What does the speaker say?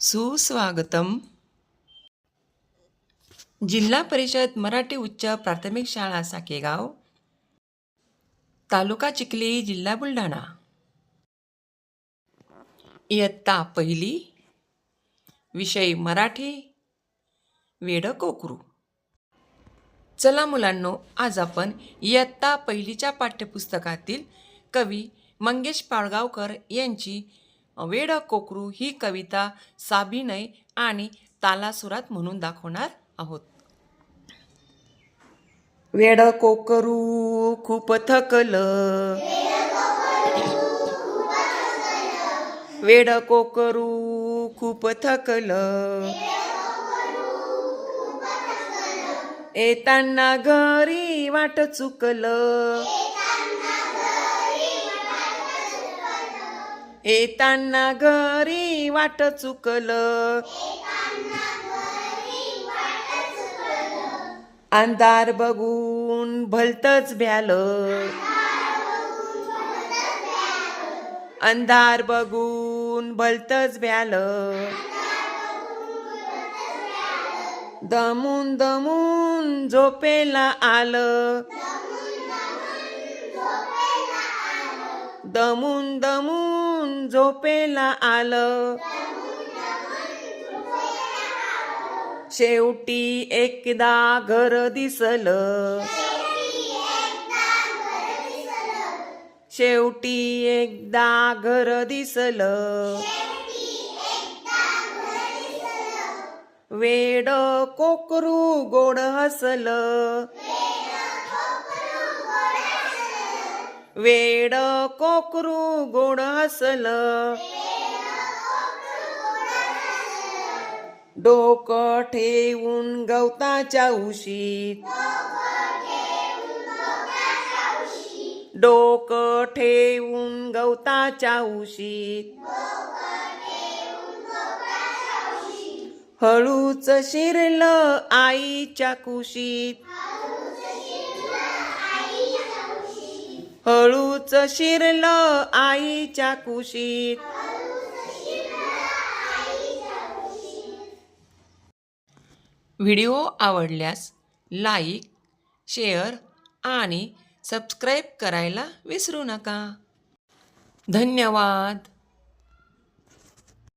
सुस्वागतम. जिल्हा परिषद मराठी उच्च प्राथमिक शाळा साकेगाव. तालुका चिखली जिल्हा बुलढाणा. इयत्ता पहिली. विषय मराठी. वेड कोकरू चला मुलांनो आज आपण इयत्ता पहिलीच्या पाठ्यपुस्तकातील कवी मंगेश पाळगावकर यांची वेड कोकरू ही कविता साभिनय आणि तालासुरात म्हणून दाखवणार आहोत. वेड कोकरू खूप थकल. वेड कोकरू खूप थकल. येताना घरी वाट चुकलं. येताना घरी वाट चुकलं. अंधार बघून भलतच भ्यालं. अंधार बघून भलतच भ्यालं. दमून दमून झोपेला आलं. दमून दमून झोपेला आलं. शेवटी एकदा घर दिसलं. शेवटी एकदा घर दिसलं. वेड कोकरू गोड हसलं. वेड कोकरू गोड हसलं. डोकं ठेवून गवताच्या उशीत. डोकं ठेवून गवताच्या उशीत. हळूच शिरलं आईच्या कुशीत. हळूच शिरलं आईच्या कुशीत. व्हिडिओ आवडल्यास लाईक शेअर आणि सबस्क्राईब करायला विसरू नका. धन्यवाद.